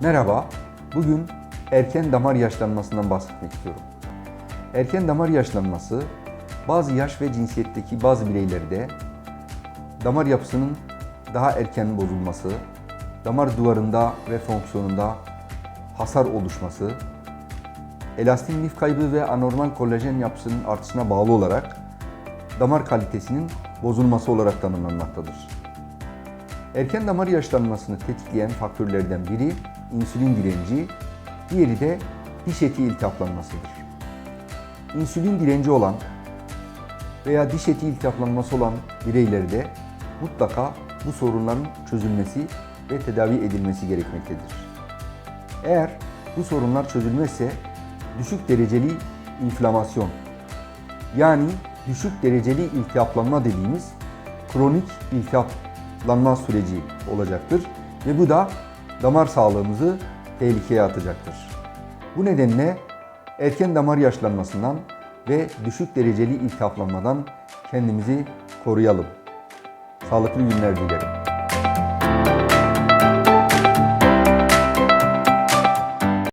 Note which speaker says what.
Speaker 1: Merhaba, bugün erken damar yaşlanmasından bahsetmek istiyorum. Erken damar yaşlanması, bazı yaş ve cinsiyetteki bazı bireylerde damar yapısının daha erken bozulması, damar duvarında ve fonksiyonunda hasar oluşması, elastin lif kaybı ve anormal kolajen yapısının artışına bağlı olarak damar kalitesinin bozulması olarak tanımlanmaktadır. Erken damar yaşlanmasını tetikleyen faktörlerden biri insülin direnci, diğeri de diş eti iltihaplanmasıdır. İnsülin direnci olan veya diş eti iltihaplanması olan bireylerde mutlaka bu sorunların çözülmesi ve tedavi edilmesi gerekmektedir. Eğer bu sorunlar çözülmezse düşük dereceli inflamasyon yani düşük dereceli iltihaplanma dediğimiz kronik iltihaplanma süreci olacaktır ve bu da damar sağlığımızı tehlikeye atacaktır. Bu nedenle erken damar yaşlanmasından ve düşük dereceli iltihaplanmadan kendimizi koruyalım. Sağlıklı günler dilerim.